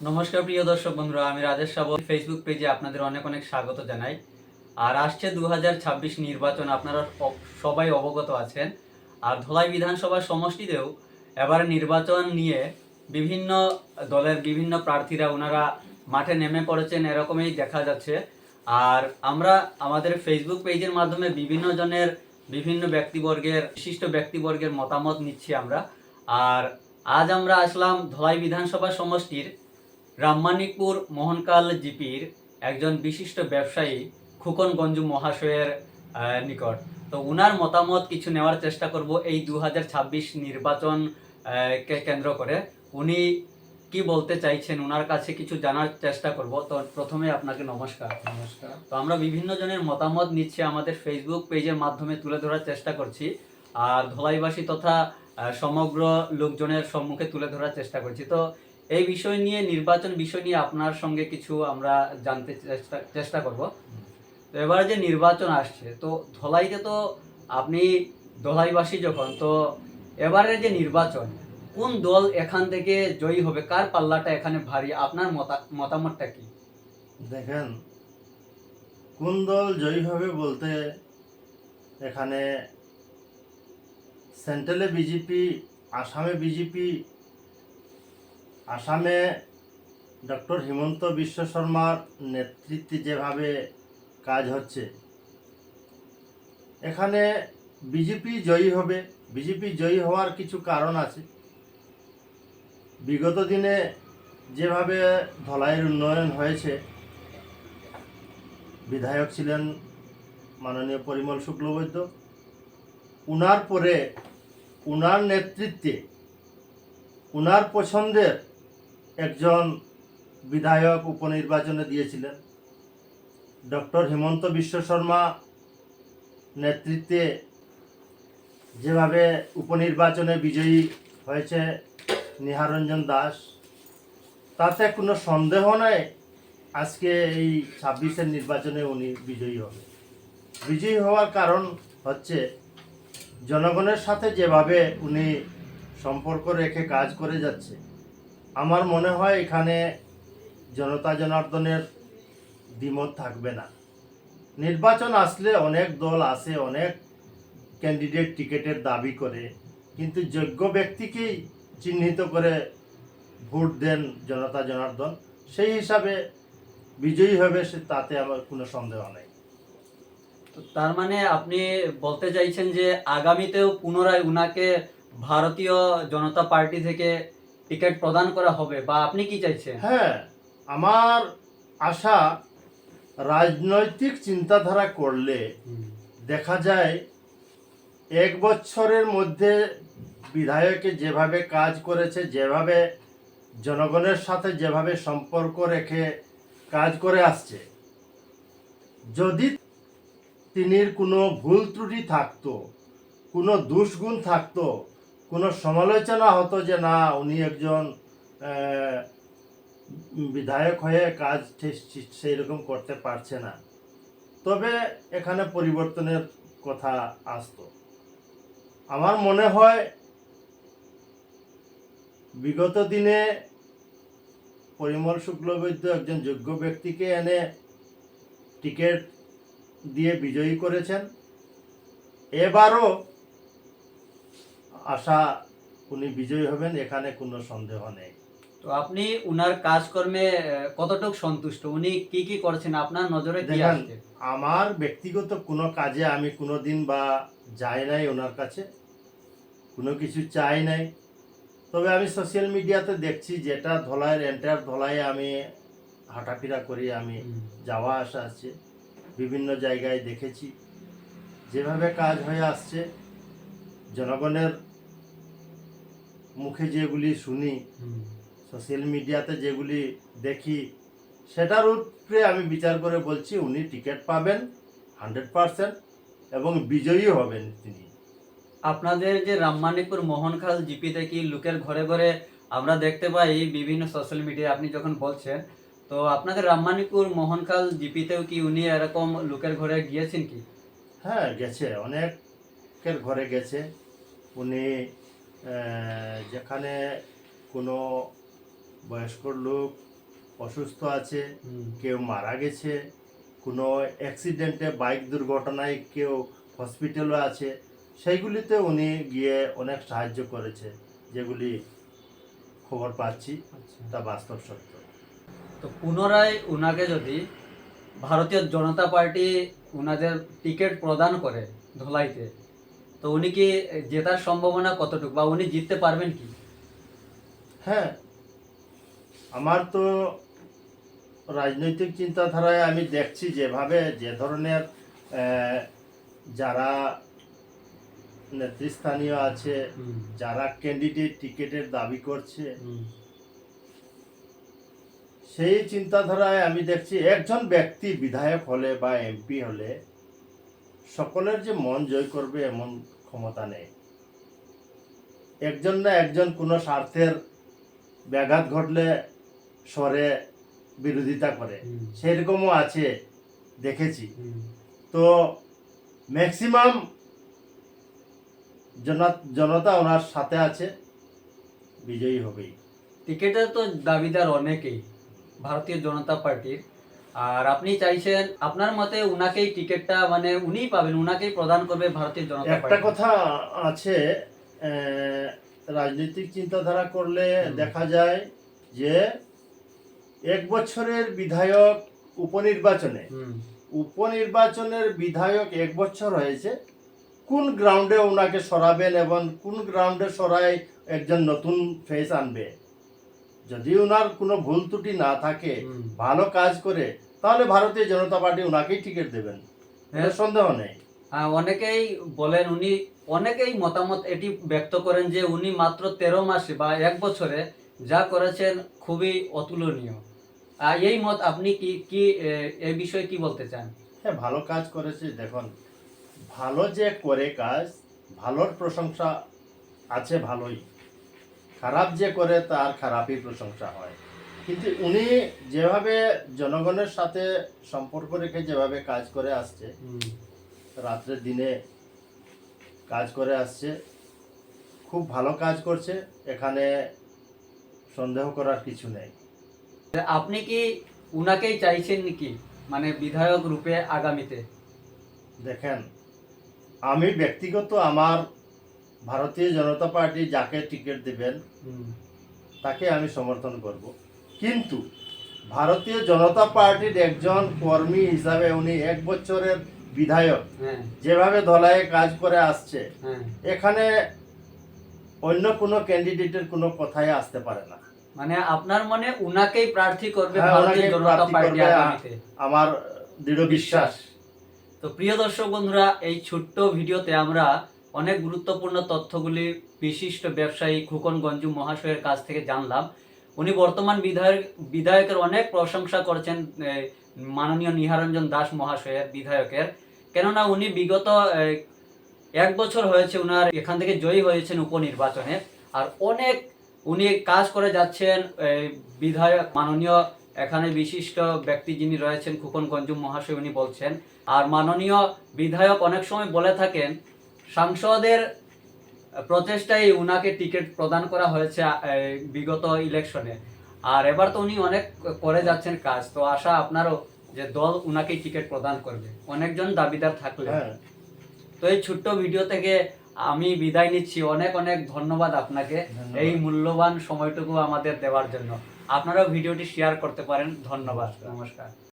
নমস্কার, প্রিয় দর্শক বন্ধুরা, আমি রাজেশ সাব ফেসবুক পেজে আপনাদের অনেক অনেক স্বাগত জানাই। আর আসছে দু হাজার ছাব্বিশ নির্বাচন, আপনারা সবাই অবগত আছেন। আর ধলাই বিধানসভা সমষ্টিতেও এবার নির্বাচন নিয়ে বিভিন্ন দলের বিভিন্ন প্রার্থীরা ওনারা মাঠে নেমে পড়েছেন, এরকমই দেখা যাচ্ছে। আর আমরা আমাদের ফেসবুক পেজের মাধ্যমে বিভিন্ন জনের বিভিন্ন ব্যক্তিবর্গের, বিশিষ্ট ব্যক্তিবর্গের মতামত নিচ্ছি আমরা। আর আজ আমরা আসলাম ধলাই বিধানসভা সমষ্টির রামমানিকপুর মোহনকাল জিপির একজন বিশিষ্ট ব্যবসায়ী খুকন গঞ্জু মহাশয়ের নিকট। তো উনার মতামত কিছু নেওয়ার চেষ্টা করব এই দু হাজার ছাব্বিশ নির্বাচন কে কেন্দ্র করে। উনি কি বলতে চাইছেন উনার কাছে কিছু জানার চেষ্টা করব। তো প্রথমে আপনাকে নমস্কার। নমস্কার। তো আমরা বিভিন্ন জনের মতামত নিচ্ছি আমাদের ফেসবুক পেজের মাধ্যমে তুলে ধরার চেষ্টা করছি আর ধলাইবাসী তথা সমগ্র লোকজনের সম্মুখে তুলে ধরার চেষ্টা করছি। তো এই বিষয় নিয়ে, নির্বাচন বিষয় নিয়ে আপনার সঙ্গে কিছু আমরা জানতে চেষ্টা চেষ্টা করব। তো এবার যে নির্বাচন আসছে, তো ধলাইতে তো আপনি ধলাইবাসী যখন, তো এবারে যে নির্বাচন, কোন দল এখান থেকে জয়ী হবে? কার পাল্লাটা এখানে ভারী? আপনার মতা- মতামতটা কি? দেখেন, কোন দল জয়ী হবে বলতে এখানে সেন্ট্রালে বিজেপি, আসামে বিজেপি আসামে ডক্টর হিমন্ত বিশ্ব শর্মার নেতৃত্বে যেভাবে কাজ হচ্ছে, এখানে বিজেপি জয়ী হবে। বিজেপি জয়ী হওয়ার কিছু কারণ আছে। বিগত দিনে যেভাবে ধলাইয়ের উন্নয়ন হয়েছে, বিধায়ক ছিলেন মাননীয় পরিমল শুক্লবৈদ্য। উনার পরে, উনার নেতৃত্বে, উনার পছন্দের একজন বিধায়ক উপনির্বাচনে দিয়েছিলেন। ডক্টর হিমন্ত বিশ্ব শর্মা নেতৃত্বে যেভাবে উপনির্বাচনে বিজয়ী হয়েছে নিহারঞ্জন দাস, তাতে কোনো সন্দেহ নাই আজকে এই ছাব্বিশের নির্বাচনে উনি বিজয়ী হবে। বিজয়ী হওয়ার কারণ হচ্ছে জনগণের সাথে যেভাবে উনি সম্পর্ক রেখে কাজ করে যাচ্ছে আমার মনে হয় এখানে জনতা জনার্দনের দ্বিমত থাকবে না। নির্বাচন আসলে অনেক দল আসে, অনেক ক্যান্ডিডেট টিকেটের দাবি করে, কিন্তু যোগ্য ব্যক্তিকেই চিহ্নিত করে ভোট দেন জনতা জনার্দন। সেই হিসাবে বিজয়ী হবে সে, তাতে আমার কোনো সন্দেহ নেই। তার মানে আপনি বলতে চাইছেন যে আগামীতেও পুনরায় উনাকে ভারতীয় জনতা পার্টি থেকে টিকিট প্রদান করা হবে বা আপনি কি চাইছেন? হ্যাঁ আমার আশা রাজনৈতিক চিন্তাধারা করলে দেখা যায় এক বছরের মধ্যে বিধায়কে যেভাবে কাজ করেছে যেভাবে জনগণের সাথে যেভাবে সম্পর্ক রেখে কাজ করে আসছে যদি তিনির কোনো ভুল ত্রুটি থাকতো কোনো দুষ্গুণ থাকতো কোনো সমালোচনা হতো যে না, উনি একজন বিধায়ক হয়ে কাজ সেই রকম করতে পারছে না। তবে এখানে পরিবর্তনের কথা আসতো। আমার মনে হয় বিগত দিনে পরিমল শুক্লবৈদ্য একজন যোগ্য ব্যক্তিকে এনে টিকিট দিয়ে বিজয়ী করেছেন। এবারও আশা উনি বিজয়ী হবেন এখানে কোনো সন্দেহ নেই। তো আপনি উনার কাজকর্মে কতটুকু সন্তুষ্ট? উনি কি কি করছেন? আপনার নজরে কি আসছে? আমার ব্যক্তিগত কোনো কাজে আমি কোনো দিন বা যাই নাই ওনার কাছে। কোনো কিছু চাই নাই। তবে আমি সোশ্যাল মিডিয়াতে দেখছি যেটা ধলাইয়ের এন্টায়ার ধলাইয়ে আমি হাঁটাফেরা করি আমি যাওয়া আসা আছে। বিভিন্ন জায়গায় দেখেছি। যেভাবে কাজ হয়ে আসছে জনগণের মুখে যেগুলি শুনি সোশ্যাল মিডিয়াতে যেগুলি দেখি সেটার উপরে আমি বিচার করে বলছি উনি টিকিট পাবেন হান্ড্রেড পারসেন্ট এবং বিজয়ী হবেন তিনি। আপনাদের যে রামমানিকপুর মোহনখাল জিপিতে কি লোকের ঘরে ঘরে আমরা দেখতে পাই বিভিন্ন সোশ্যাল মিডিয়া আপনি যখন বলছেন তো আপনাদের রামমানিকপুর মোহনখাল জিপিতেও কি উনি এরকম লোকের ঘরে গিয়েছেন কি? হ্যাঁ গেছে অনেকের ঘরে গেছে। উনি যেখানে কোনো বয়স্ক লোক অসুস্থ আছে কেউ মারা গেছে কোনো অ্যাক্সিডেন্টে বাইক দুর্ঘটনায় কেউ হসপিটালও আছে সেইগুলিতে উনি গিয়ে অনেক সাহায্য করেছে যেগুলি খবর পাচ্ছি আচ্ছা। তা বাস্তব সত্য তো পুনরায় উনাকে যদি ভারতীয় জনতা পার্টি উনাদের টিকিট প্রদান করে ধলাইতে তো উনি কি জেতার সম্ভাবনা কতটুকু বা উনি জিততে পারবেন কি? হ্যাঁ আমার তো রাজনৈতিক চিন্তাধারায় আমি দেখছি যেভাবে যে ধরনের যারা নেতৃস্থানীয় আছে যারা ক্যান্ডিডেট টিকিটের দাবি করছে সেই চিন্তাধারায় আমি দেখছি একজন ব্যক্তি বিধায়ক হলে বা এমপি হলে সকলের যে মন জয় করবে এমন ক্ষমতা নেই। একজন না একজন কোনো স্বার্থের ব্যাঘাত ঘটলে স্বরে বিরোধিতা করে। সেরকমও আছে দেখেছি। তো ম্যাক্সিমাম জনতা ওনার সাথে আছে বিজয়ী হবেই। টিকিটের তো দাবিদার অনেকেই। ভারতীয় জনতা পার্টির আর আপনি চাইছেন আপনার মতে উনাকেই টিকিটটা মানে উনিই পাবেন উনাকেই প্রদান করবে ভারতীয় জনতা একটা কথা আছে রাজনৈতিক চিন্তাধারা করলে দেখা যায় যে এক বছরের বিধায়ক উপনির্বাচনে উপনির্বাচনের বিধায়ক এক বছর হয়েছে কোন গ্রাউন্ডে ওনাকে সরাবেন এবং কোন গ্রাউন্ডে সরাই একজন নতুন ফেস আনবে? যদি ওনার কোনো ভুল ত্রুটি না থাকে ভালো কাজ করে তাহলে ভারতীয় জনতা পার্টি ওনাকেই টিকিট দেবেন। হ্যাঁ। সন্দেহ নেই। অনেকেই বলেন উনি অনেকেই মতামত এটি ব্যক্ত করেন যে উনি মাত্র তেরো মাসে বা এক বছরে যা করেছেন খুবই অতুলনীয়। এই মত আপনি কি কি এ, বিষয়ে কি বলতে চান? হ্যাঁ ভালো কাজ করেছে দেখুন ভালো যে করে কাজ ভালোর প্রশংসা আছে ভালোই। খারাপ যে করে তার খারাপই প্রশংসা হয়। কিন্তু উনি যেভাবে জনগণের সাথে সম্পর্ক রেখে যেভাবে কাজ করে আসছে রাত্রে দিনে কাজ করে আসছে খুব ভালো কাজ করছে এখানে সন্দেহ করার কিছু নেই। আপনি কি উনাকেই চাইছেন নাকি? মানে বিধায়ক রূপে আগামীতে? দেখেন আমি ব্যক্তিগত আমার ভারতীয় জনতা পার্টি যাকে টিকিট দেবেন তাকে আমি সমর্থন করব। কিন্তু ভারতীয় জনতা পার্টির একজন কর্মী হিসাবে উনি এক বছরের বিধায়ক হ্যাঁ। যেভাবে ধলায় কাজ করে আসছে হ্যাঁ। এখানে অন্য কোনো ক্যান্ডিডেটের কোনো কথাই আসতে পারে না। মানে আপনার মনে উনাকেই প্রার্থী করবে হ্যাঁ, ভারতীয় জনতা পার্টি আমার দৃঢ় বিশ্বাস। তো প্রিয় দর্শক বন্ধুরা এই ছোট্ট ভিডিওতে আমরা অনেক গুরুত্বপূর্ণ তথ্যগুলি বিশিষ্ট ব্যবসায়ী খুকন গঞ্জু মহাশয়ের কাছ থেকে জানলাম। উনি বর্তমান বিধায়ক, বিধায়কের অনেক প্রশংসা করছেন মাননীয় নিহারঞ্জন দাস মহাশয়ের বিধায়কের। কেননা উনি বিগত এক বছর হয়েছে উনার, এখান থেকে জয়ী হয়েছেন উপনির্বাচনে। আর অনেক উনি কাজ করে যাচ্ছেন বিধায়ক, মাননীয় এখানে বিশিষ্ট ব্যক্তি যিনি রয়েছেন খুকন গঞ্জুম মহাশয়, উনি বলছেন। আর মাননীয় বিধায়ক অনেক সময় বলে থাকেন সাংসদের প্রচেষ্টায় উনাকে টিকিট প্রদান করা হয়েছে বিগত ইলেকশনে আর এবার তো উনি অনেক করে যাচ্ছেন কাজ তো আশা আপনারও যে দল উনাকেই টিকিট প্রদান করবে। অনেকজন দাবিদার থাকলে হ্যাঁ। তো এই ছোট্ট ভিডিও থেকে আমি বিদায় নিচ্ছি। অনেক অনেক ধন্যবাদ আপনাকে এই মূল্যবান সময়টুকু আমাদের দেওয়ার জন্য। আপনারাও ভিডিওটি শেয়ার করতে পারেন। ধন্যবাদ। নমস্কার।